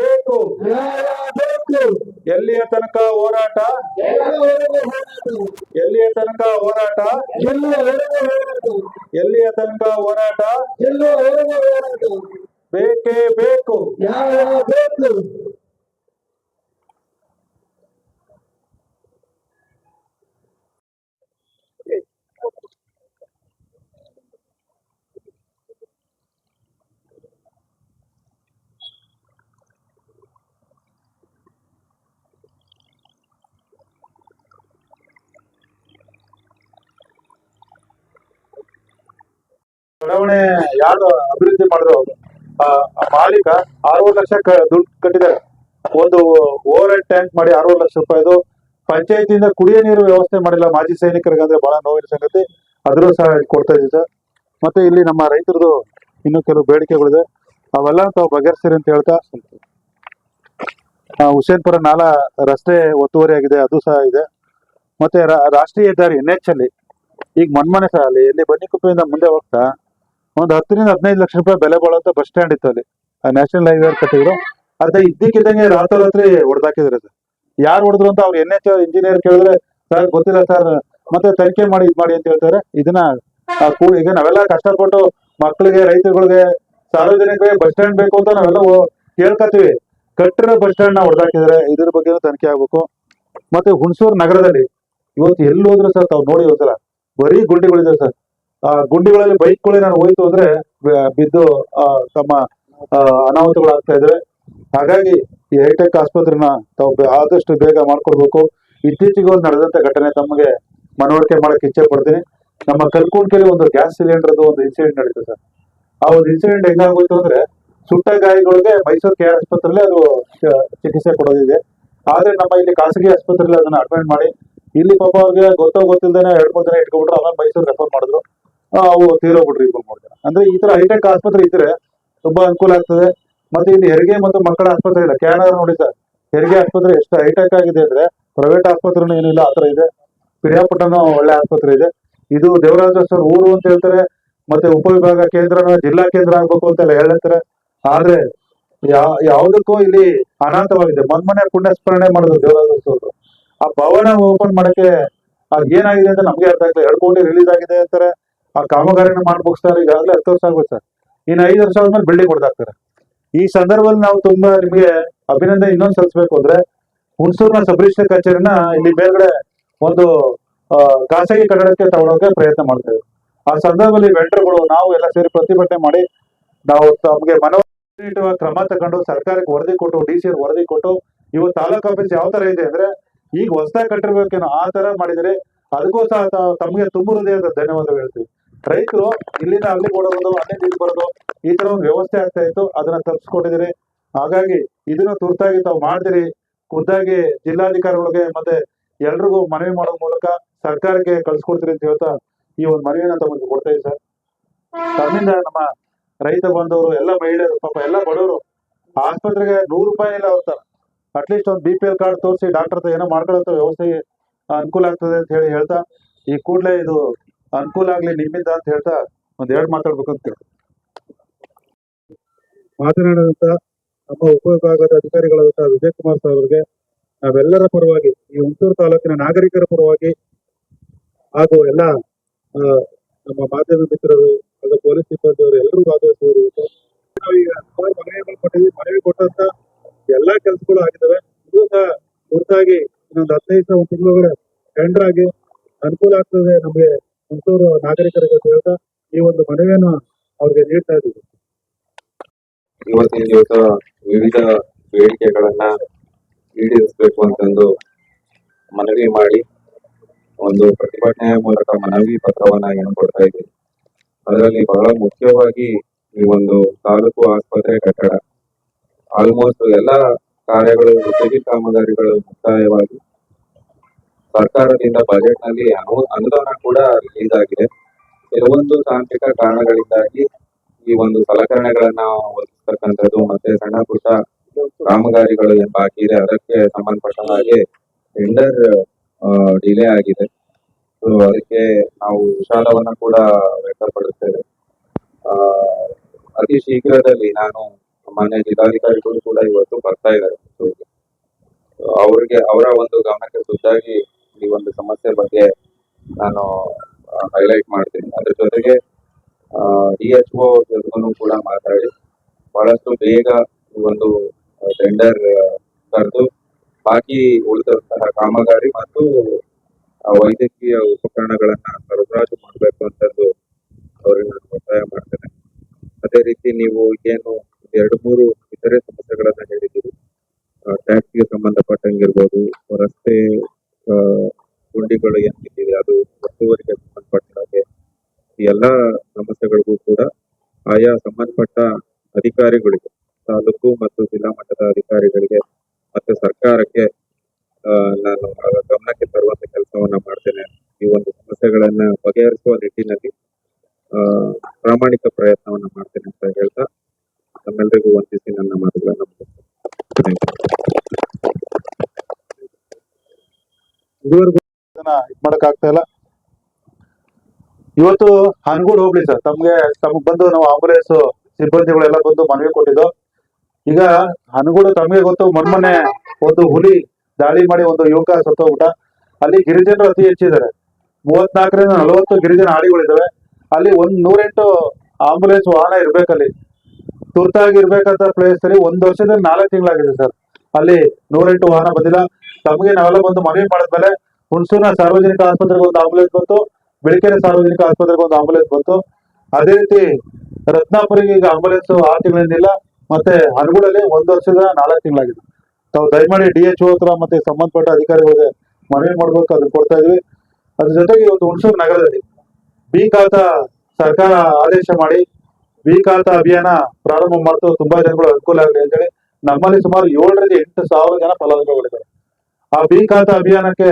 ಬೇಕು. ಎಲ್ಲಿಯ ತನಕ ಹೋರಾಟ? ಎಲ್ಲಿಯ ತನಕ ಹೋರಾಟ? ಎಲ್ಲಿಯ ತನಕ ಹೋರಾಟ? ಬೇಕೇ ಬೇಕು. ಬೇಕು ಬಡಾವಣೆ ಯಾರು ಅಭಿವೃದ್ಧಿ ಮಾಡಿದ್ರು ಆ ಮಾಲೀಕ ಆರೂವರೆ ಲಕ್ಷ ದುಡ್ಡು ಕಟ್ಟಿದ್ದಾರೆ. ಒಂದು ಓವರ್ ಹೆಡ್ ಟ್ಯಾಂಕ್ ಮಾಡಿ ಆರೂವರೆ ಲಕ್ಷ ರೂಪಾಯಿದು ಪಂಚಾಯತಿಯಿಂದ ಕುಡಿಯೋ ನೀರು ವ್ಯವಸ್ಥೆ ಮಾಡಿಲ್ಲ. ಮಾಜಿ ಸೈನಿಕರಿಗೆ ಅಂದ್ರೆ ಬಹಳ ನೋವಿನ ಸಂಗತಿ. ಅದ್ರೂ ಸಹ ಕೊಡ್ತಾ ಇದ್ದೀವಿ ಸರ್. ಮತ್ತೆ ಇಲ್ಲಿ ನಮ್ಮ ರೈತರದು ಇನ್ನೂ ಕೆಲವು ಬೇಡಿಕೆಗಳಿದೆ. ಅವೆಲ್ಲ ತಾವು ಬಗೆಹರಿಸ್ತೀರಿ ಅಂತ ಹೇಳ್ತಾ ಹುಸೇನ್ಪುರ ನಾಲಾ ರಸ್ತೆ ಒತ್ತುವರಿ ಆಗಿದೆ. ಅದು ಸಹ ಇದೆ. ಮತ್ತೆ ರಾಷ್ಟ್ರೀಯ ಹೆದ್ದಾರಿ ಎನ್ ಎಚ್ ಅಲ್ಲಿ. ಈಗ ಮನ್ಮನೆ ಸಹ ಅಲ್ಲಿ. ಎಲ್ಲಿ ಬನ್ನಿಕುಪ್ಪೆಯಿಂದ ಮುಂದೆ ಹೋಗ್ತಾ ಒಂದು ಹತ್ತರಿಂದ ಹದಿನೈದು ಲಕ್ಷ ರೂಪಾಯಿ ಬೆಲೆ ಬಾಳಂತ ಬಸ್ ಸ್ಟ್ಯಾಂಡ್ ಇತ್ತು ಅಲ್ಲಿ. ನ್ಯಾಷನಲ್ ಹೈವೇ ಕಟ್ಟಿದ್ರು. ಅದ ಇದ್ದಕ್ಕಿದ್ದಂಗೆ ರಾತ್ರೋರಾತ್ರಿ ಹೊಡೆದಾಕಿದ್ರೆ ಸರ್ ಯಾರು ಹೊಡೆದ್ರು ಅಂತ ಅವ್ರು ಎನ್ ಎಚ್ ಇಂಜಿನಿಯರ್ ಕೇಳಿದ್ರೆ, ಸರ್, ಗೊತ್ತಿಲ್ಲ ಸರ್, ಮತ್ತೆ ತನಿಖೆ ಮಾಡಿ, ಇದ್ ಮಾಡಿ ಅಂತ ಹೇಳ್ತಾರೆ. ಇದನ್ನ ಈಗ ನಾವೆಲ್ಲ ಕಷ್ಟಪಟ್ಟು ಮಕ್ಕಳಿಗೆ ರೈತರುಗಳಿಗೆ ಸಾರ್ವಜನಿಕರಿಗೆ ಬಸ್ ಸ್ಟ್ಯಾಂಡ್ ಬೇಕು ಅಂತ ನಾವೆಲ್ಲ ಕೇಳ್ಕತ್ತೀವಿ. ಕಟ್ಟಿರೋ ಬಸ್ ಸ್ಟ್ಯಾಂಡ್ನ ಹೊಡೆದಾಕಿದ್ರೆ ಇದ್ರ ಬಗ್ಗೆ ತನಿಖೆ ಆಗ್ಬೇಕು. ಮತ್ತೆ ಹುಣಸೂರು ನಗರದಲ್ಲಿ, ಇವತ್ತು ಎಲ್ಲಿ ಹೋದ್ರು ಸರ್ ತಾವು ನೋಡಿ ಒಂದ್ಸಲ. ಬರೀ ಗುಂಡಿಗಳಿದೆ ಸರ್. ಆ ಗುಂಡಿಗಳಲ್ಲಿ ಬೈಕ್ಗಳು ನಾನು ಹೋಯ್ತು ಅಂದ್ರೆ ಬಿದ್ದು ಆ, ತಮ್ಮ ಅನಾಹುತಗಳಾಗ್ತಾ ಇದ್ರೆ. ಹಾಗಾಗಿ ಈ ಹೈಟೆಕ್ ಆಸ್ಪತ್ರೆನ ತಾವು ಆದಷ್ಟು ಬೇಗ ಮಾಡ್ಕೊಡ್ಬೇಕು. ಇತ್ತೀಚೆಗೆ ಒಂದು ನಡೆದಂತ ಘಟನೆ ತಮಗೆ ಮನವರಿಕೆ ಮಾಡಕ್ ಇಚ್ಛೆ ಪಡ್ತೀನಿ. ನಮ್ಮ ಕಲ್ಕುಂಡ್ಕೆಲಿ ಒಂದು ಗ್ಯಾಸ್ ಸಿಲಿಂಡರ್ದು ಒಂದು ಇನ್ಸಿಡೆಂಟ್ ನಡೀತು ಸರ್. ಆ ಒಂದು ಇನ್ಸಿಡೆಂಟ್ ಹೆಂಗಾಗೋಯ್ತು ಅಂದ್ರೆ ಸುಟ್ಟ ಗಾಯಗಳಿಗೆ ಮೈಸೂರು ಕೆ ಆರ್ ಆಸ್ಪತ್ರೆಲ್ಲೇ ಅದು ಚಿಕಿತ್ಸೆ ಕೊಡೋದಿದೆ. ಆದ್ರೆ ನಮ್ಮ ಇಲ್ಲಿ ಖಾಸಗಿ ಆಸ್ಪತ್ರೆಯಲ್ಲಿ ಅದನ್ನ ಅಡ್ಮಿಟ್ ಮಾಡಿ ಇಲ್ಲಿ ಪಾಪ ಅವ್ರಿಗೆ ಗೊತ್ತೋ ಗೊತ್ತಿಲ್ಲದೆ ಎರಡ್ ಮೂರು ದಿನ ಇಟ್ಕೊಂಡ್ರು ಆಮೇಲೆ ಮೈಸೂರು ರೆಫರ್ ಮಾಡಿದ್ರು. ಅವು ತೀರೋಗ್ಬಿಟ್ರಿ ಇಬ್ಬರು ಮೂರು ಜನ ಅಂದ್ರೆ ಈ ತರ ಹೈಟೆಕ್ ಆಸ್ಪತ್ರೆ ಇದ್ರೆ ತುಂಬಾ ಅನುಕೂಲ ಆಗ್ತದೆ. ಮತ್ತೆ ಇಲ್ಲಿ ಹೆರಿಗೆ ಮತ್ತು ಮಕ್ಕಳ ಆಸ್ಪತ್ರೆ ಇಲ್ಲ. ಕ್ಯಾನರ್ ನೋಡಿ ಸರ್. ಹೆರಿಗೆ ಆಸ್ಪತ್ರೆ ಎಷ್ಟು ಹೈಟೆಕ್ ಆಗಿದೆ ಅಂದ್ರೆ ಪ್ರೈವೇಟ್ ಆಸ್ಪತ್ರೆನೂ ಏನಿಲ್ಲ ಆತರ ಇದೆ. ಪಿರಿಯಾಪಟ್ಟಣ ಒಳ್ಳೆ ಆಸ್ಪತ್ರೆ ಇದೆ. ಇದು ದೇವರಾಜ ಸರ್ ಊರು ಅಂತ ಹೇಳ್ತಾರೆ. ಮತ್ತೆ ಉಪವಿಭಾಗ ಕೇಂದ್ರನ ಜಿಲ್ಲಾ ಕೇಂದ್ರ ಆಗ್ಬೇಕು ಅಂತೆಲ್ಲ ಹೇಳ್ತಾರೆ. ಆದ್ರೆ ಯಾವ ಯಾವುದಕ್ಕೂ ಇಲ್ಲಿ ಅನಾಥವಾಗಿದೆ. ಮೊನ್ಮನೆ ಪುಣ್ಯಸ್ಮರಣೆ ಮಾಡಿದ್ರು ದೇವರಾಜ ಸರ್ ಆ ಭವನ ಓಪನ್ ಮಾಡಕ್ಕೆ ಅದ್ ಏನಾಗಿದೆ ಅಂತ ನಮ್ಗೆ ಅರ್ಥ ಆಗ್ತದೆ ಕೋಟಿ ರಿಲೀಸ್ ಆಗಿದೆ ಅಂತಾರೆ. ಆ ಕಾಮಗಾರಿನ ಮಾಡಿ ಮುಗಿಸ್ತಾರೆ ಈಗಾಗಲೇ ಹತ್ತು ವರ್ಷ ಆಗುತ್ತೆ ಸರ್. ಇನ್ನು ಐದು ವರ್ಷ ಆದ್ಮೇಲೆ ಬಿಲ್ಡಿಂಗ್ ಕೊಡ್ತಾರೆ ಈ ಸಂದರ್ಭದಲ್ಲಿ ನಾವು ತುಂಬಾ ನಿಮಗೆ ಅಭಿನಂದನೆ ಇನ್ನೊಂದು ಸಲ್ಲಿಸಬೇಕು ಅಂದ್ರೆ ಹುಣಸೂರಿನ ಸಬ್ ಕಚೇರಿನ ಇಲ್ಲಿ ಮೇಲ್ಗಡೆ ಒಂದು ಖಾಸಗಿ ಕಟ್ಟಡಕ್ಕೆ ತಗೊಳೋಕೆ ಪ್ರಯತ್ನ ಮಾಡ್ತೇವೆ ಆ ಸಂದರ್ಭದಲ್ಲಿ ವೆಂಡರ್ಗಳು ನಾವು ಎಲ್ಲ ಸೇರಿ ಪ್ರತಿಭಟನೆ ಮಾಡಿ ನಾವು ತಮಗೆ ನೀಡುವ ಕ್ರಮ ತಗೊಂಡು ಸರ್ಕಾರಕ್ಕೆ ವರದಿ ಕೊಟ್ಟು, ಡಿ ಸಿ ವರದಿ ಕೊಟ್ಟು, ಇವತ್ತು ತಾಲೂಕು ಆಫೀಸ್ ಯಾವ ತರ ಇದೆ ಅಂದ್ರೆ ಈಗ ಹೊಸದಾಗಿ ಕಟ್ಟಿರ್ಬೇಕೇನೋ ಆ ತರ ಮಾಡಿದರೆ ಅದಕ್ಕೂ ಸಹ ತಮಗೆ ತುಂಬ ಹೃದಯದ ಧನ್ಯವಾದ ಹೇಳ್ತೀವಿ. ರೈತರು ಇಲ್ಲಿಂದ ಅಲ್ಲಿ ಓಡಬಹುದು ಅಲ್ಲಿಂದ ನೀರು ಬರೋದು, ಈ ತರ ಒಂದು ವ್ಯವಸ್ಥೆ ಆಗ್ತಾ ಇತ್ತು, ಅದನ್ನ ತಪ್ಪಿಸ್ಕೊಟ್ಟಿದ್ದೀರಿ ಹಾಗಾಗಿ ಇದನ್ನ ತುರ್ತಾಗಿ ತಾವು ಮಾಡಿದಿರಿ ಖುದ್ದಾಗಿ ಜಿಲ್ಲಾಧಿಕಾರಿಗಳಿಗೆ ಮತ್ತೆ ಎಲ್ರಿಗೂ ಮನವಿ ಮಾಡೋ ಮೂಲಕ ಸರ್ಕಾರಕ್ಕೆ ಕಳ್ಸಿಕೊಡ್ತೀರಿ ಅಂತ ಹೇಳ್ತಾ ಈ ಒಂದು ಮನವಿನ ತಮಗೆ ಕೊಡ್ತಾ ಇದ್ದೀವಿ ಸರ್. ತಮ್ಮಿಂದ ನಮ್ಮ ರೈತ ಬಂದವರು, ಎಲ್ಲ ಮಹಿಳೆಯರು, ಪಾಪ ಎಲ್ಲ ಬಡವರು, ಆಸ್ಪತ್ರೆಗೆ ನೂರು ರೂಪಾಯಿ ಇಲ್ಲ ಅವ್ರ ಅಟ್ಲೀಸ್ಟ್ ಒಂದು ಬಿ ಪಿ ಎಲ್ ಕಾರ್ಡ್ ತೋರಿಸಿ ಡಾಕ್ಟರ್ ಏನೋ ಮಾಡ್ಕೊಳ್ಳೋ ವ್ಯವಸ್ಥೆಗೆ ಅನುಕೂಲ ಆಗ್ತದೆ ಅಂತ ಹೇಳಿ ಹೇಳ್ತಾ, ಈ ಕೂಡಲೇ ಇದು ಅನುಕೂಲ ಆಗ್ಲಿ, ನಿಮ್ಮಿಂದ ಅಂತ ಹೇಳ್ತಾ ಒಂದ್ ಎರಡು ಮಾತಾಡ್ಬೇಕಂತ ಕೇಳ್ತೀನಿ. ಮಾತನಾಡಿದಂತ ನಮ್ಮ ಉಪವಿಭಾಗದ ಅಧಿಕಾರಿಗಳಾದಂತಹ ವಿಜಯ್ ಕುಮಾರ್ ಸರ್ ಅವರಿಗೆ, ನಾವೆಲ್ಲರ ಪರವಾಗಿ, ಈ ಹುಣಸೂರು ತಾಲೂಕಿನ ನಾಗರಿಕರ ಪರವಾಗಿ ಹಾಗೂ ಎಲ್ಲ ನಮ್ಮ ಮಾಧ್ಯಮ ಮಿತ್ರರು ಹಾಗೂ ಪೊಲೀಸ್ ಸಿಬ್ಬಂದಿಯವರು ಎಲ್ಲರೂ ಭಾಗವಹಿಸಿದ್ರು ನಾವು ಈಗ ಸುಮಾರು ಮನವಿಗಳು ಕೊಟ್ಟಿದ್ವಿ ಮನವಿ ಕೊಟ್ಟಂತ ಎಲ್ಲಾ ಕೆಲಸಗಳು ಆಗಿದ್ದಾವೆ. ಇದು ಸಹ ತುರ್ತಾಗಿ ಇನ್ನೊಂದು ಹದಿನೈದು ಸಾವಿರ ಒಂದು ತಿಂಗಳೊಳಗಡೆ ಟೆಂಡರ್ ಆಗಿ ಅನುಕೂಲ ಆಗ್ತದೆ ನಮಗೆ. ಹುಣಸೂರು ನಾಗರಿಕರಿಗೆ ಜೊತೆ ಈ ಒಂದು ಮನವಿಯನ್ನು ಅವ್ರಿಗೆ ನೀಡ್ತಾ ಇದ್ದೀವಿ. ಇವತ್ತಿನ ದಿವಸ ವಿವಿಧ ಬೇಡಿಕೆಗಳನ್ನ ಈಡೇರಿಸಬೇಕು ಅಂತಂದು ಮನವಿ ಮಾಡಿ ಒಂದು ಪ್ರತಿಭಟನೆಯ ಮೂಲಕ ಮನವಿ ಪತ್ರವನ್ನ ಏನು ಕೊಡ್ತಾ ಇದ್ದೀವಿ. ಅದರಲ್ಲಿ ಬಹಳ ಮುಖ್ಯವಾಗಿ ಈ ಒಂದು ತಾಲೂಕು ಆಸ್ಪತ್ರೆ ಕಟ್ಟಡ. ಆಲ್ಮೋಸ್ಟ್ ಎಲ್ಲ ಕಾರ್ಯಗಳು ಜೊತೆಗೆ ಕಾಮಗಾರಿಗಳು ಮುಕ್ತಾಯವಾಗಿ ಸರ್ಕಾರದಿಂದ ಬಜೆಟ್ನಲ್ಲಿ ಅನು ಅನುದಾನ ಕೂಡ ರಿಲೀಸ್ ಆಗಿದೆ ಕೆಲವೊಂದು ತಾಂತ್ರಿಕ ಕಾರಣಗಳಿಂದಾಗಿ ಈ ಒಂದು ಸಲಕರಣೆಗಳನ್ನ ಒದಗಿಸ್ತಕ್ಕಂಥದ್ದು ಮತ್ತೆ ಸಣ್ಣ ಪುಟ್ಟ ಕಾಮಗಾರಿಗಳು ಬಾಕಿ ಇದೆ, ಅದಕ್ಕೆ ಸಂಬಂಧಪಟ್ಟ ಹಾಗೆ ಟೆಂಡರ್ ಡಿಲೇ ಆಗಿದೆ. ಸೊ ಅದಕ್ಕೆ ನಾವು ವಿಷಾದವನ್ನ ಕೂಡ ವ್ಯಕ್ತಪಡುತ್ತೇವೆ ಅತಿ ಶೀಘ್ರದಲ್ಲಿ ನಾನು ಮಾನ್ಯ ಜಿಲ್ಲಾಧಿಕಾರಿಗಳು ಕೂಡ ಇವತ್ತು ಬರ್ತಾ ಇದ್ದಾರೆ ಅವರಿಗೆ, ಅವರ ಒಂದು ಗಮನಕ್ಕೆ ಖುದ್ದಾಗಿ ಈ ಒಂದು ಸಮಸ್ಯೆ ಬಗ್ಗೆ ನಾನು ಹೈಲೈಟ್ ಮಾಡ್ತೀನಿ. ಅದ್ರ ಜೊತೆಗೆ ಡಿ ಎಚ್ ಒ ಕೂಡ ಮಾತಾಡಿ. ಬಹಳಷ್ಟು ಬೇಗ ಒಂದು ಟೆಂಡರ್ ಕರೆದು, ಬಾಕಿ ಉಳಿದಂತಹ ಕಾಮಗಾರಿ ಮತ್ತು ವೈದ್ಯಕೀಯ ಉಪಕರಣಗಳನ್ನ ಸರಬರಾಜು ಮಾಡಬೇಕು ಅಂತಂದು ಅವ್ರಿಗೆ ನಾನು ಒತ್ತಾಯ ಮಾಡ್ತೇನೆ. ಅದೇ ರೀತಿ ನೀವು ಏನು ಎರಡು, ಮೂರು ಇತರೆ ಸಮಸ್ಯೆಗಳನ್ನ ಹೇಳಿದ್ದೀರಿ. ಟ್ಯಾಕ್ಸ್ಗೆ ಸಂಬಂಧಪಟ್ಟಂಗಿರ್ಬೋದು, ರಸ್ತೆ ಆ, ಗುಂಡಿಗಳು ಏನಿದೆ ಅದು ಒತ್ತುವರಿಗೆ ಸಂಬಂಧಪಟ್ಟ ಹಾಗೆ ಎಲ್ಲಾ ಸಮಸ್ಯೆಗಳಿಗೂ ಕೂಡ ಆಯಾ ಸಂಬಂಧಪಟ್ಟ ಅಧಿಕಾರಿಗಳಿಗೆ ತಾಲೂಕು ಮತ್ತು ಜಿಲ್ಲಾ ಮಟ್ಟದ ಅಧಿಕಾರಿಗಳಿಗೆ ಮತ್ತೆ ಸರ್ಕಾರಕ್ಕೆ ನಾನು ಗಮನಕ್ಕೆ ತರುವಂತ ಕೆಲಸವನ್ನ ಮಾಡ್ತೇನೆ. ಈ ಒಂದು ಸಮಸ್ಯೆಗಳನ್ನ ಬಗೆಹರಿಸುವ ನಿಟ್ಟಿನಲ್ಲಿ ಪ್ರಾಮಾಣಿಕ ಪ್ರಯತ್ನವನ್ನ ಮಾಡ್ತೇನೆ ಅಂತ ಹೇಳ್ತಾ ತಮ್ಮೆಲ್ಲರಿಗೂ ವಂದಿಸಿ ನನ್ನ ಮಾತುಗಳನ್ನ ಮುಗಿಸ್ತೇನೆ. ಇದುವರೆಗೂ ಇದ್ ಮಾಡಕ್ ಆಗ್ತಾ ಇಲ್ಲ. ಇವತ್ತು ಹನ್ಗೂಡ್ ಹೋಗ್ಲಿ ಸರ್. ತಮ್ಗೆ, ತಮಗ್ ಬಂದು ನಾವು ಆಂಬುಲೆನ್ಸ್ ಸಿಬ್ಬಂದಿಗಳೆಲ್ಲ ಬಂದು ಮನವಿ ಕೊಟ್ಟಿದ್ದು. ಈಗ ಹನಗೂಡು ತಮಗೆ ಗೊತ್ತು ಮೊನ್ನೆ ಒಂದು ಹುಲಿ ದಾಳಿ ಮಾಡಿ ಒಂದು ಯುವಕ ಸತ್ತೋಗ್ಬಿಟ್ಟ. ಅಲ್ಲಿ ಗಿರಿಜನರು ಅತಿ ಹೆಚ್ಚಿದ್ದಾರೆ. ಮೂವತ್ನಾಲ್ಕರಿಂದ ನಲವತ್ತು ಗಿರಿಜನ ಹಾಡಿಗಳಿದ್ದಾವೆ. ಅಲ್ಲಿ ಒಂದ್ ನೂರೆಂಟು ಆಂಬುಲೆನ್ಸ್ ವಾಹನ ಇರ್ಬೇಕಲ್ಲಿ ತುರ್ತಾಗಿ ಇರ್ಬೇಕಂತ ಪ್ಲೇಸ್ ಅಲ್ಲಿ ಒಂದ್ ವರ್ಷದಿಂದ ನಾಲ್ಕು ತಿಂಗಳಾಗಿದೆ ಸರ್. ಅಲ್ಲಿ ನೂರೆಂಟು ವಾಹನ ಬಂದಿಲ್ಲ. ತಮಗೆ ನಾವೆಲ್ಲ ಬಂದು ಮನವಿ ಮಾಡಿದ್ಮೇಲೆ ಹುಣಸೂರಿನ ಸಾರ್ವಜನಿಕ ಆಸ್ಪತ್ರೆಗೆ ಒಂದು ಆಂಬುಲೆನ್ಸ್ ಬಂತು, ಬೆಳಕೆರೆ ಸಾರ್ವಜನಿಕ ಆಸ್ಪತ್ರೆಗೆ ಒಂದು ಆಂಬುಲೆನ್ಸ್ ಬಂತು. ಅದೇ ರೀತಿ ರತ್ನಾಪುರಿಗೆ ಈಗ ಆಂಬುಲೆನ್ಸ್ ಆರು ತಿಂಗಳಿಂದ ಇಲ್ಲ ಮತ್ತೆ ಹನಗೂಡಲ್ಲಿ ಒಂದು ವರ್ಷದ ನಾಲ್ಕು ತಿಂಗಳಾಗಿದೆ. ತಾವು ದಯಮಾಡಿ ಡಿ ಎಚ್ ಹತ್ರ ಮತ್ತೆ ಸಂಬಂಧಪಟ್ಟ ಅಧಿಕಾರಿಗಳಿಗೆ ಮನವಿ ಮಾಡ್ಬೇಕು, ಅದನ್ನ ಕೊಡ್ತಾ ಇದೀವಿ. ಅದ್ರ ಜೊತೆಗೆ ಇವತ್ತು ಹುಣಸೂರು ನಗರದಲ್ಲಿ ಬಿ ಖಾತ ಸರ್ಕಾರ ಆದೇಶ ಮಾಡಿ ಬಿ ಖಾತ ಅಭಿಯಾನ ಪ್ರಾರಂಭ ಮಾಡ್ತು ತುಂಬಾ ಜನಗಳು ಅನುಕೂಲ ಆಗಲಿ ಅಂತೇಳಿ ನಮ್ಮಲ್ಲಿ ಸುಮಾರು ಏಳರಿಂದ ಎಂಟು ಸಾವಿರ ಜನ ಫಲಾನುಭವಿಗಳಿದ್ದಾರೆ. ಆ ಬಿ ಅಭಿಯಾನಕ್ಕೆ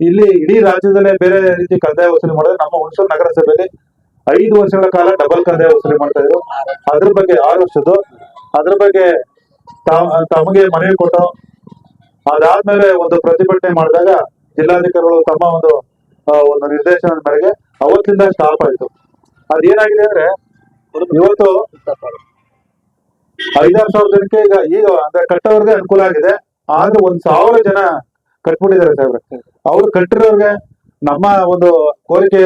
ಇಲ್ಲಿ ಇಡೀ ರಾಜ್ಯದಲ್ಲೇ ಬೇರೆ ರೀತಿ ಕಂದಾಯ ವಸೂಲಿ ಮಾಡಿದ್ರೆ ನಮ್ಮ ಹುಣಸೂರು ನಗರಸಭೆಯಲ್ಲಿ ಐದು ವರ್ಷಗಳ ಕಾಲ ಡಬಲ್ ಕಂದಾಯ ವಸೂಲಿ ಮಾಡ್ತಾ ಇದ್ರು. ಅದ್ರ ಬಗ್ಗೆ ಆರು ವರ್ಷದ್ದು. ಅದ್ರ ಬಗ್ಗೆ ತಮಗೆ ಮನವಿ ಕೊಟ್ಟು ಅದಾದ್ಮೇಲೆ ಒಂದು ಪ್ರತಿಭಟನೆ ಮಾಡಿದಾಗ ಜಿಲ್ಲಾಧಿಕಾರಿಗಳು ತಮ್ಮ ಒಂದು ಒಂದು ನಿರ್ದೇಶನದ ಮೇರೆಗೆ ಅವತ್ತಿಂದ ಸ್ಟಾಪ್ ಆಯ್ತು. ಅದೇನಾಗಿದೆ ಅಂದ್ರೆ ಇವತ್ತು ಐದಾರು ಸಾವಿರ ಜನಕ್ಕೆ ಈಗ ಈಗ ಅಂದ್ರೆ ಕಟ್ಟೋರ್ಗೆ ಅನುಕೂಲ ಆಗಿದೆ. ಆದ್ರೆ ಒಂದ್ ಸಾವಿರ ಜನ ಕಟ್ಬಿಟ್ಟಿದ್ದಾರೆ ಸಾಹೇಬ್ರೆ. ಅವ್ರು ಕಟ್ಟಿರೋರ್ಗೆ ನಮ್ಮ ಒಂದು ಕೋರಿಕೆ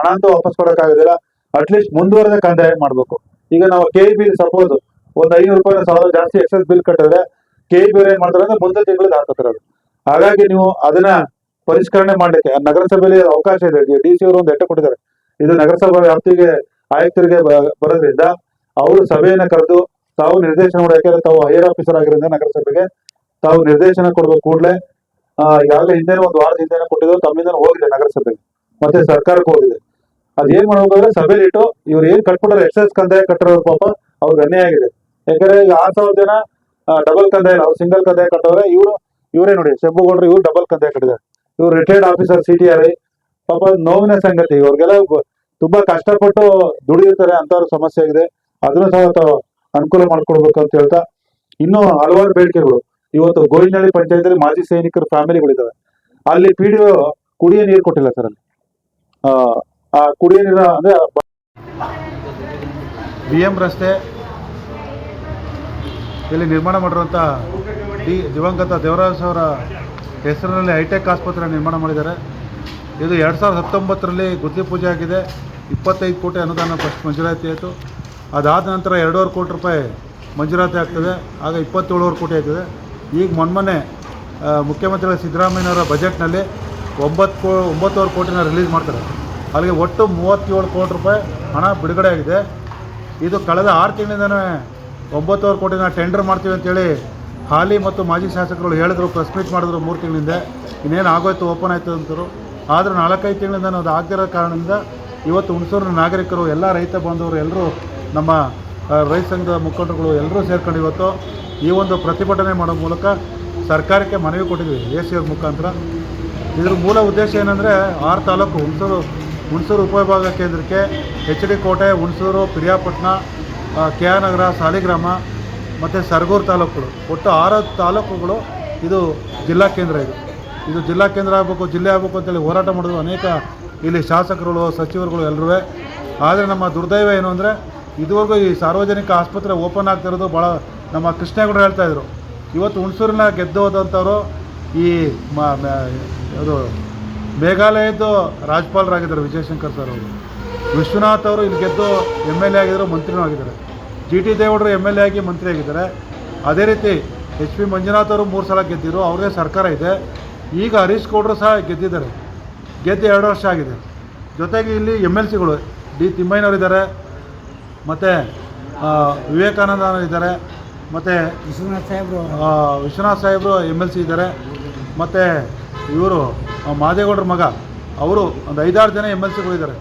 ಹಣ ಅಂತೂ ವಾಪಸ್ ಕೊಡಕ್ಕಾಗೋದಿಲ್ಲ. ಅಟ್ಲೀಸ್ಟ್ ಮುಂದುವರೆದ ಕಂದಾಯ ಮಾಡ್ಬೇಕು? ಈಗ ನಾವು ಕೆ ಬಿಲ್ ಸಪೋಸ್ ಒಂದ್ ಐನೂರು ರೂಪಾಯಿ ಸಾವಿರ ಜಾಸ್ತಿ ಎಕ್ಸಸ್ ಬಿಲ್ ಕಟ್ಟಿದ್ರೆ ಕೆ ಬಿ ಏನ್ ಮಾಡ್ತಾರೆ ಅಂದ್ರೆ ಮುಂದೆ ತಿಂಗಳು ಹಾಕತ್ತಾರ ಅದು ಹಾಗಾಗಿ ನೀವು ಅದನ್ನ ಪರಿಷ್ಕರಣೆ ಮಾಡ್ಲಿಕ್ಕೆ ನಗರಸಭೆಯಲ್ಲಿ ಅವಕಾಶ ಇದೆ. ಡಿ ಸಿ ಅವರು ಒಂದು ಎಟ್ಟ ಕೊಟ್ಟಿದ್ದಾರೆ. ಇದು ನಗರಸಭಾ ವ್ಯಾಪ್ತಿಗೆ ಆಯುಕ್ತರಿಗೆ ಬರೋದ್ರಿಂದ ಅವರು ಸಭೆಯನ್ನ ಕರೆದು ತಾವು ನಿರ್ದೇಶನ ಯಾಕಂದ್ರೆ ತಾವು ಹೈಯರ್ ಆಫೀಸರ್ ಆಗಿರೋದ್ರಿಂದ ನಗರಸಭೆಗೆ ತಾವು ನಿರ್ದೇಶನ ಕೊಡ್ಬೇಕು ಕೂಡಲೇ ಈಗಾಗಲೇ ಹಿಂದೆ ಒಂದು ವಾರದ ಹಿಂದೆ ಕೊಟ್ಟಿದ್ರು ತಮ್ಮಿಂದ ಹೋಗಿದೆ ನಗರಸಭೆಗೆ. ಮತ್ತೆ ಸರ್ಕಾರಕ್ಕೆ ಹೋಗಿದೆ. ಅದೇನ್ ಮಾಡ್ಬೇಕಂದ್ರೆ ಸಭೆಯಲ್ಲಿ ಇಟ್ಟು ಇವ್ರು ಏನ್ ಕಟ್ಬಿಟ್ಟಾರೆ ಎಕ್ಸೈಸ್ ಕಂದಾಯ ಕಟ್ಟಿರೋರು ಪಾಪ ಅವ್ರ ಅನ್ಯಾಯ ಆಗಿದೆ. ಯಾಕಂದ್ರೆ ಈಗ ಆರ್ ಸಾವಿರ ಜನ ಡಬಲ್ ಕಂದಾಯ, ಅವ್ರು ಸಿಂಗಲ್ ಕಂದಾಯ ಕಟ್ಟವ್ರೆ ಇವರು, ಇವರೇ ನೋಡಿ, ಶಂಭುಗೌಡ್ರು ಇವ್ರು ಡಬಲ್ ಕಂದಾಯ ಕಟ್ಟಿದ್ದಾರೆ. ಇವ್ರು retired officer C T R ಪಾಪ ನೋವಿನ ಸಂಗತಿ, ಇವ್ರಿಗೆಲ್ಲ ತುಂಬಾ ಕಷ್ಟಪಟ್ಟು ದುಡಿಯುತ್ತಾರೆ ಅಂತವ್ರ ಸಮಸ್ಯೆ ಆಗಿದೆ. ಅದನ್ನ ಸಹ ತಾವು ಅನುಕೂಲ ಮಾಡ್ಕೊಡ್ಬೇಕು ಅಂತ ಹೇಳ್ತಾ, ಇನ್ನೂ ಹಲವಾರು ಬೇಡಿಕೆಗಳು. ಇವತ್ತು ಗೋವಿನಹಳ್ಳಿ ಪಂಚಾಯತ್ ಮಾಜಿ ಸೈನಿಕರ ಫ್ಯಾಮಿಲಿಗಳಿದಾವೆ ಅಲ್ಲಿ ಪಿ ಡಿ ಕುಡಿಯೋ ನೀರು ಕೊಟ್ಟಿಲ್ಲ ಸರ್ ಅಲ್ಲಿ. ಆ, ಆ ಕುಡಿಯೋ ನೀರು ಅಂದ್ರೆ ಬಿ ಎಂ ರಸ್ತೆ ಇಲ್ಲಿ ನಿರ್ಮಾಣ ಮಾಡಿರುವಂತ ಡಿ ದಿವಂಗತ ದೇವರಾಜ್ ಅವರ ಹೆಸರಿನಲ್ಲಿ ಹೈಟೆಕ್ ಆಸ್ಪತ್ರೆ ನಿರ್ಮಾಣ ಮಾಡಿದ್ದಾರೆ. ಇದು ಎರಡು ಸಾವಿರದ ಹತ್ತೊಂಬತ್ತರಲ್ಲಿ ಗುದ್ದಿ ಪೂಜೆ ಆಗಿದೆ. ಇಪ್ಪತ್ತೈದು ಕೋಟಿ ಅನುದಾನ ಫಸ್ಟ್ ಮಂಜೂರಾತಿ ಆಯಿತು. ಅದಾದ ನಂತರ ಎರಡೂವರೆ ಕೋಟಿ ರೂಪಾಯಿ ಮಂಜೂರಾತಿ ಆಗ್ತದೆ. ಆಗ ಇಪ್ಪತ್ತೇಳುವರೆ ಕೋಟಿ ಆಗ್ತದೆ ಈಗ ಮೊನ್ನೆ ಮುಖ್ಯಮಂತ್ರಿಗಳ ಸಿದ್ದರಾಮಯ್ಯನವರ ಬಜೆಟ್ನಲ್ಲಿ ಒಂಬತ್ತು ಕೋ, ಒಂಬತ್ತುವರೆ ಕೋಟಿನ ರಿಲೀಸ್ ಮಾಡ್ತಾರೆ. ಅಲ್ಲಿಗೆ ಒಟ್ಟು ಮೂವತ್ತೇಳು ಕೋಟಿ ರೂಪಾಯಿ ಹಣ ಬಿಡುಗಡೆ ಆಗಿದೆ. ಇದು ಕಳೆದ ಆರು ತಿಂಗಳಿಂದನೇ ಒಂಬತ್ತುವರೆ ಕೋಟಿನ ಟೆಂಡರ್ ಮಾಡ್ತೀವಿ ಅಂತೇಳಿ ಹಾಲಿ ಮತ್ತು ಮಾಜಿ ಶಾಸಕರು ಹೇಳಿದ್ರು, ಪ್ರೆಸ್ ಮೀಟ್ ಮಾಡಿದ್ರು ಮೂರು ತಿಂಗಳಿಂದ. ಇನ್ನೇನು ಆಗೋಯ್ತು, ಓಪನ್ ಆಯಿತು ಅಂತರು ಆದರೂ ನಾಲ್ಕೈದು ತಿಂಗಳಿಂದ ಅದು ಆಗದಿರೋ ಕಾರಣದಿಂದ ಇವತ್ತು ಹುಣಸೂರಿನ ನಾಗರಿಕರು, ಎಲ್ಲ ರೈತ ಬಾಂಧವರು, ಎಲ್ಲರೂ ನಮ್ಮ ರೈತ ಸಂಘದ ಮುಖಂಡರುಗಳು ಎಲ್ಲರೂ ಸೇರ್ಕೊಂಡು ಇವತ್ತು ಈ ಒಂದು ಪ್ರತಿಭಟನೆ ಮಾಡೋ ಮೂಲಕ ಸರ್ಕಾರಕ್ಕೆ ಮನವಿ ಕೊಟ್ಟಿದ್ವಿ ಎ ಸಿ ಅವ್ರ ಮುಖಾಂತರ. ಇದ್ರ ಮೂಲ ಉದ್ದೇಶ ಏನಂದರೆ ಆರು ತಾಲೂಕು ಹುಣಸೂರು ಹುಣಸೂರು ಉಪವಿಭಾಗ ಕೇಂದ್ರಕ್ಕೆ H D Kote, Hunsur, Piriyapatna K R Nagar, Saligrama ಮತ್ತು ಸರಗೂರು ತಾಲೂಕುಗಳು. ಒಟ್ಟು ಆರು ತಾಲೂಕುಗಳು ಇದು ಜಿಲ್ಲಾ ಕೇಂದ್ರ ಇದು. ಇದು ಜಿಲ್ಲಾ ಕೇಂದ್ರ ಆಗಬೇಕು, ಜಿಲ್ಲೆ ಆಗಬೇಕು ಅಂತೇಳಿ ಹೋರಾಟ ಮಾಡಿದ್ರು ಅನೇಕ ಇಲ್ಲಿ ಶಾಸಕರುಗಳು, ಸಚಿವರುಗಳು ಎಲ್ಲರೂ. ಆದರೆ ನಮ್ಮ ದುರ್ದೈವ ಏನು ಅಂದರೆ ಇದುವರೆಗೂ ಈ ಸಾರ್ವಜನಿಕ ಆಸ್ಪತ್ರೆ ಓಪನ್ ಆಗ್ತಿರೋದು ಭಾಳ ನಮ್ಮ ಕೃಷ್ಣೇಗೌಡ ಹೇಳ್ತಾ ಇದ್ರು. ಇವತ್ತು ಹುಣಸೂರಿನ ಗೆದ್ದು ಹೋದಂಥವ್ರು ಈ ಅದು ಮೇಘಾಲಯದ್ದು ರಾಜ್ಯಪಾಲರಾಗಿದ್ದಾರೆ ವಿಜಯಶಂಕರ್ ಸರ್ ಅವರು. ವಿಶ್ವನಾಥ್ ಅವರು ಇಲ್ಲಿ ಗೆದ್ದು ಎಂ ಎಲ್ ಎ ಆಗಿದ್ದರು ಮಂತ್ರಿನೂ ಆಗಿದ್ದಾರೆ. ಜಿ ಟಿ ದೇವೇಗೌಡರು ಎಂ ಎಲ್ ಎ ಆಗಿ ಮಂತ್ರಿ ಆಗಿದ್ದಾರೆ. ಅದೇ ರೀತಿ ಎಚ್ ಪಿ ಮಂಜುನಾಥ್ ಅವರು ಮೂರು ಸಲ ಗೆದ್ದಿರು ಅವ್ರದೇ ಸರ್ಕಾರ ಇದೆ. ಈಗ ಹರೀಶ್ ಗೌಡರು ಸಹ ಗೆದ್ದಿದ್ದಾರೆ. ಗೆದ್ದು ಎರಡು ವರ್ಷ ಆಗಿದೆ. ಜೊತೆಗೆ ಇಲ್ಲಿ ಎಂ ಎಲ್ ಸಿಗಳು, ಡಿ ತಿಮ್ಮಯ್ಯನವರು ಇದ್ದಾರೆ ಮತ್ತು ವಿವೇಕಾನಂದ ಇದ್ದಾರೆ ಮತ್ತು ವಿಶ್ವನಾಥ್ ಸಾಹೇಬ್ರು ವಿಶ್ವನಾಥ್ ಸಾಹೇಬರು ಎಂ ಎಲ್ ಸಿ ಇದ್ದಾರೆ. ಮತ್ತು ಇವರು ಮಾದೇಗೌಡರ ಮಗ ಅವರು ಒಂದು ಐದಾರು ಜನ ಎಂ ಎಲ್ ಸಿಗಳಿದ್ದಾರೆ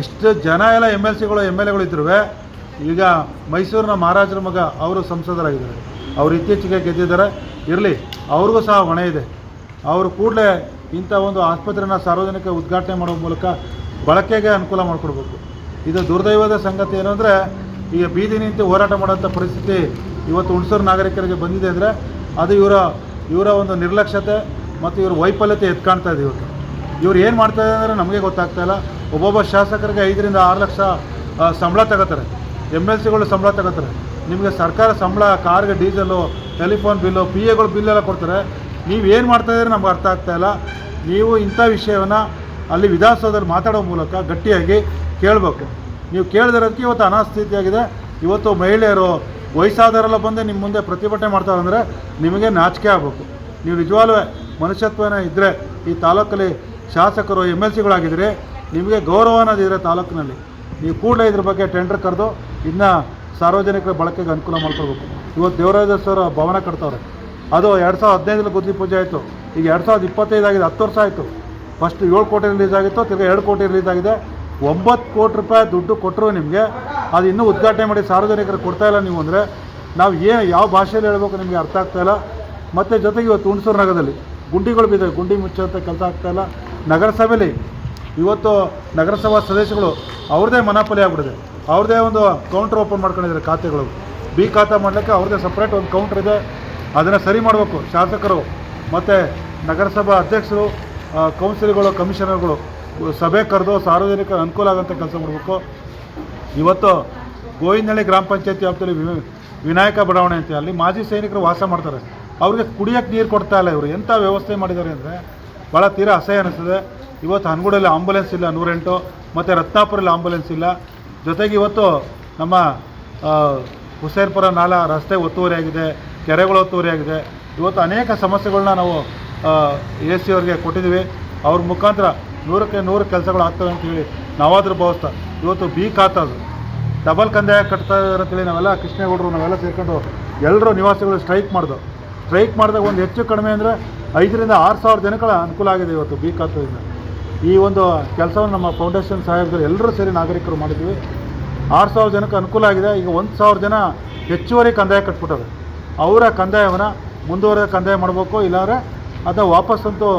ಇಷ್ಟು ಜನ ಎಲ್ಲ ಎಂ ಎಲ್ ಸಿಗಳು ಎಂ ಎಲ್ ಎಗಳು ಇದ್ರೂ ಈಗ ಮೈಸೂರಿನ ಮಹಾರಾಜರ ಮಗ ಅವರು ಸಂಸದರಾಗಿದ್ದಾರೆ. ಅವರು ಇತ್ತೀಚೆಗೆ ಗೆದ್ದಿದ್ದಾರೆ. ಇರಲಿ ಅವ್ರಿಗೂ ಸಹ ಹೊಣೆ ಇದೆ. ಅವರು ಕೂಡಲೇ ಇಂಥ ಒಂದು ಆಸ್ಪತ್ರೆನ ಸಾರ್ವಜನಿಕ ಉದ್ಘಾಟನೆ ಮಾಡುವ ಮೂಲಕ ಬಳಕೆಗೆ ಅನುಕೂಲ ಮಾಡಿಕೊಡ್ಬೇಕು. ಇದು ದುರ್ದೈವದ ಸಂಗತಿ ಏನು ಅಂದರೆ ಈಗ ಬೀದಿ ನಿಂತು ಹೋರಾಟ ಮಾಡೋಂಥ ಪರಿಸ್ಥಿತಿ ಇವತ್ತು ಹುಣಸೂರು ನಾಗರಿಕರಿಗೆ ಬಂದಿದೆ ಅಂದರೆ ಅದು ಇವರ ಇವರ ಒಂದು ನಿರ್ಲಕ್ಷ್ಯತೆ ಮತ್ತು ಇವರ ವೈಫಲ್ಯತೆ ಎತ್ಕಾಣ್ತಾ ಕಾಣ್ತಾ ಇದೆ ಇವತ್ತು. ಇವ್ರು ಏನು ಮಾಡ್ತಾ ಇದ್ದಾರೆ ಅಂದರೆ ನಮಗೆ ಗೊತ್ತಾಗ್ತಾ ಇಲ್ಲ. ಒಬ್ಬೊಬ್ಬ ಶಾಸಕರಿಗೆ ಐದರಿಂದ ಆರು ಲಕ್ಷ ಸಂಬಳ ತಗೋತಾರೆ. ಎಂ ಎಲ್ ಸಿಗಳು ಸಂಬಳ ತಗೋತಾರೆ. ನಿಮಗೆ ಸರ್ಕಾರ ಸಂಬಳ, ಕಾರ್ಗೆ ಡೀಸೆಲು, ಟೆಲಿಫೋನ್ ಬಿಲ್ಲು, ಪಿ ಎಗಳು ಬಿಲ್ಲೆಲ್ಲ ಕೊಡ್ತಾರೆ. ನೀವು ಏನು ಮಾಡ್ತಾ ಇದ್ದೀರಿ ನಮ್ಗೆ ಅರ್ಥ ಆಗ್ತಾ ಇಲ್ಲ. ನೀವು ಇಂಥ ವಿಷಯವನ್ನು ಅಲ್ಲಿ ವಿಧಾನಸೌಧದಲ್ಲಿ ಮಾತಾಡೋ ಮೂಲಕ ಗಟ್ಟಿಯಾಗಿ ಕೇಳಬೇಕು. ನೀವು ಕೇಳದಿರೋದಕ್ಕೆ ಇವತ್ತು ಅನಾಸ್ಥಿತಿಯಾಗಿದೆ. ಇವತ್ತು ಮಹಿಳೆಯರು ವಯಸ್ಸಾದವರೆಲ್ಲ ಬಂದು ನಿಮ್ಮ ಮುಂದೆ ಪ್ರತಿಭಟನೆ ಮಾಡ್ತಾರೆ ಅಂದರೆ ನಿಮಗೆ ನಾಚಿಕೆ ಆಗಬೇಕು. ನೀವು ನಿಜವಾಗ್ಲೂ ಮನುಷ್ಯತ್ವನ ಇದ್ದರೆ ಈ ತಾಲೂಕಲ್ಲಿ ಶಾಸಕರು, ಎಂ ಎಲ್ ಸಿಗಳಾಗಿದ್ದರೆ, ನಿಮಗೆ ಗೌರವ ಅನ್ನೋದಿದ್ರೆ ತಾಲೂಕಿನಲ್ಲಿ. ನೀವು ಕೂಡಲೇ ಇದ್ರ ಬಗ್ಗೆ ಟೆಂಡರ್ ಕರೆದು ಇನ್ನು ಸಾರ್ವಜನಿಕರ ಬಳಕೆಗೆ ಅನುಕೂಲ ಮಾಡ್ಕೊಳ್ಬೇಕು. ಇವತ್ತು ದೇವರಾಜ ಸರ್ ಭವನ ಕಟ್ತವ್ರೆ. ಅದು ಎರಡು ಸಾವಿರದ ಹದಿನೈದರಲ್ಲಿ ಗುದ್ದಿ ಪೂಜೆ ಆಯಿತು. ಈಗ ಎರಡು ಸಾವಿರದ ಇಪ್ಪತ್ತೈದು ಆಗಿದೆ, ಹತ್ತು ವರ್ಷ ಆಯಿತು. ಫಸ್ಟ್ ಏಳು ಕೋಟಿ ರಿಲೀಸ್ ಆಗಿತ್ತು, ತಿರ್ಗಿ ಎರಡು ಕೋಟಿ ರಿಲೀಸ್ ಆಗಿದೆ. ಒಂಬತ್ತು ಕೋಟಿ ರೂಪಾಯಿ ದುಡ್ಡು ಕೊಟ್ಟರು ನಿಮಗೆ, ಅದು ಇನ್ನೂ ಉದ್ಘಾಟನೆ ಮಾಡಿ ಸಾರ್ವಜನಿಕರು ಕೊಡ್ತಾ ಇಲ್ಲ ನೀವು ಅಂದರೆ, ನಾವು ಏನು ಯಾವ ಭಾಷೆಯಲ್ಲಿ ಹೇಳ್ಬೇಕು ನಿಮಗೆ ಅರ್ಥ ಆಗ್ತಾ ಇಲ್ಲ. ಮತ್ತು ಜೊತೆಗೆ ಇವತ್ತು ಹುಣಸೂರು ನಗರದಲ್ಲಿ ಗುಂಡಿಗಳು ಬಿದ್ದಿವೆ, ಗುಂಡಿ ಮುಚ್ಚೋಂಥ ಕೆಲಸ ಆಗ್ತಾ ಇಲ್ಲ. ನಗರಸಭೆಯಲ್ಲಿ ಇವತ್ತು ನಗರಸಭಾ ಸದಸ್ಯಗಳು ಅವ್ರದ್ದೇ ಮನಾಪಲಿ ಆಗ್ಬಿಟ್ಟಿದೆ. ಅವ್ರದ್ದೇ ಒಂದು ಕೌಂಟ್ರ್ ಓಪನ್ ಮಾಡ್ಕೊಂಡಿದ್ದಾರೆ ಖಾತೆಗಳು. ಬಿ ಖಾತೆ ಮಾಡಲಿಕ್ಕೆ ಅವ್ರದ್ದೇ ಸಪ್ರೇಟ್ ಒಂದು ಕೌಂಟ್ರ್ ಇದೆ. ಅದನ್ನು ಸರಿ ಮಾಡಬೇಕು ಶಾಸಕರು. ಮತ್ತು ನಗರಸಭಾ ಅಧ್ಯಕ್ಷರು ಕೌನ್ಸಿಲ್ಗಳು ಕಮಿಷನರ್ಗಳು ಸಭೆ ಕರೆದು ಸಾರ್ವಜನಿಕ ಅನುಕೂಲ ಆಗೋಂಥ ಕೆಲಸ ಮಾಡಬೇಕು. ಇವತ್ತು ಗೋವಿಂದಹಳ್ಳಿ ಗ್ರಾಮ ಪಂಚಾಯತಿ ವ್ಯಾಪ್ತಿಯಲ್ಲಿ ವಿನಾಯಕ ಬಡಾವಣೆ ಅಂತ ಅಲ್ಲಿ ಮಾಜಿ ಸೈನಿಕರು ವಾಸ ಮಾಡ್ತಾರೆ. ಅವ್ರಿಗೆ ಕುಡಿಯೋಕ್ಕೆ ನೀರು ಕೊಡ್ತಾ ಇಲ್ಲ ಇವರು. ಎಂಥ ವ್ಯವಸ್ಥೆ ಮಾಡಿದ್ದಾರೆ ಅಂದರೆ ಭಾಳ ತೀರಾ ಅಸಹ್ಯ ಅನಿಸ್ತದೆ. ಇವತ್ತು ಹನ್ಗೂಡಲ್ಲಿ ಆಂಬುಲೆನ್ಸ್ ಇಲ್ಲ, ನೂರೆಂಟು. ಮತ್ತು ರತ್ನಾಪುರಲ್ಲಿ ಆಂಬುಲೆನ್ಸ್ ಇಲ್ಲ. ಜೊತೆಗೆ ಇವತ್ತು ನಮ್ಮ ಹುಸೇನ್ಪುರ ನಾಲಾ ರಸ್ತೆ ಒತ್ತುವರಿ ಆಗಿದೆ, ಕೆರೆಗಳು ಒತ್ತುವರಿ ಆಗಿದೆ. ಇವತ್ತು ಅನೇಕ ಸಮಸ್ಯೆಗಳನ್ನ ನಾವು ಎ ಸಿ ಅವ್ರಿಗೆ ಕೊಟ್ಟಿದ್ದೀವಿ. ಅವ್ರ ಮುಖಾಂತರ ನೂರಕ್ಕೆ ನೂರು ಕೆಲಸಗಳು ಆಗ್ತವೆ ಅಂತೇಳಿ ನಾವಾದರೂ ಭಾವಿಸ್ತಾ. ಇವತ್ತು ಬಿ ಖಾತದು ಡಬಲ್ ಕಂದಾಯ ಕಟ್ತಾ ಇರೋಂಥೇಳಿ ನಾವೆಲ್ಲ ಕೃಷ್ಣೇಗೌಡರು, ನಾವೆಲ್ಲ ಸೇರ್ಕೊಂಡು ಎಲ್ಲರೂ ನಿವಾಸಿಗಳು ಸ್ಟ್ರೈಕ್ ಮಾಡ್ದು. ಸ್ಟ್ರೈಕ್ ಮಾಡಿದಾಗ ಒಂದು ಹೆಚ್ಚು ಕಡಿಮೆ ಅಂದರೆ ಐದರಿಂದ ಆರು ಸಾವಿರ ಜನಗಳ ಅನುಕೂಲ ಆಗಿದೆ ಇವತ್ತು ಬಿ ಖಾತದಿಂದ ಈ ಒಂದು ಕೆಲಸವನ್ನು ನಮ್ಮ ಫೌಂಡೇಶನ್ ಸಹಾಯಕರು ಎಲ್ಲರೂ ಸೇರಿ ನಾಗರಿಕರು ಮಾಡಿದ್ವಿ ಆರು ಸಾವಿರ ಜನಕ್ಕೆ ಅನುಕೂಲ ಆಗಿದೆ. ಈಗ ಒಂದು ಸಾವಿರ ಜನ ಹೆಚ್ಚುವರಿ ಕಂದಾಯ ಕಟ್ಬಿಟ್ಟವೆ ಅವರ ಕಂದಾಯವನ್ನು ಮುಂದುವರೆದ ಕಂದಾಯ ಮಾಡಬೇಕು, ಇಲ್ಲಾಂದರೆ ಅದನ್ನು ವಾಪಸ್ಸಂತೂ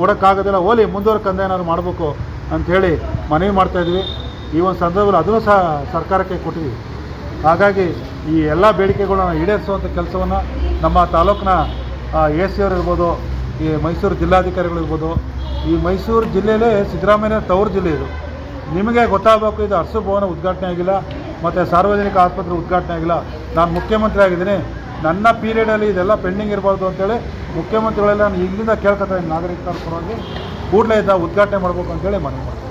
ಕೊಡೋಕ್ಕಾಗೋದಿಲ್ಲ. ಓಲಿ ಮುಂದುವರ್ಕಂದ ಏನಾದ್ರು ಮಾಡಬೇಕು ಅಂಥೇಳಿ ಮನವಿ ಮಾಡ್ತಾಯಿದ್ವಿ ಈ ಒಂದು ಸಂದರ್ಭದಲ್ಲಿ ಅದನ್ನು ಸಹ ಸರ್ಕಾರಕ್ಕೆ ಕೊಟ್ಟಿದ್ದೀವಿ ಹಾಗಾಗಿ ಈ ಎಲ್ಲ ಬೇಡಿಕೆಗಳನ್ನ ಈಡೇರಿಸುವಂಥ ಕೆಲಸವನ್ನು ನಮ್ಮ ತಾಲೂಕಿನ ಎ ಸಿ ಇರ್ಬೋದು, ಈ ಮೈಸೂರು ಜಿಲ್ಲಾಧಿಕಾರಿಗಳಿರ್ಬೋದು ಈ ಮೈಸೂರು ಜಿಲ್ಲೆಯಲ್ಲೇ ಸಿದ್ದರಾಮಯ್ಯ ತವರು ಜಿಲ್ಲೆ ಇದು. ನಿಮಗೆ ಗೊತ್ತಾಗಬೇಕು, ಇದು ಅರಸು ಭವನ ಉದ್ಘಾಟನೆ ಆಗಿಲ್ಲ, ಮತ್ತು ಸಾರ್ವಜನಿಕ ಆಸ್ಪತ್ರೆ ಉದ್ಘಾಟನೆ ಆಗಿಲ್ಲ. ನಾನು ಮುಖ್ಯಮಂತ್ರಿ ಆಗಿದ್ದೀನಿ. ನನ್ನ ಪೀರಿಯಡಲ್ಲಿ ಇದೆಲ್ಲ ಪೆಂಡಿಂಗ್ ಇರಬಾರ್ದು ಅಂತೇಳಿ ಮುಖ್ಯಮಂತ್ರಿಗಳೆಲ್ಲ ನಾನು ಇಲ್ಲಿಂದ ಕೇಳ್ಕೊತಾ ಇದ್ದೀನಿ ನಾಗರಿಕರ ಪರವಾಗಿ ಕೂಡಲೇ ಇದ್ದ ಉದ್ಘಾಟನೆ ಮಾಡಬೇಕು ಅಂತೇಳಿ ಮನವಿ ಮಾಡ್ತೀನಿ.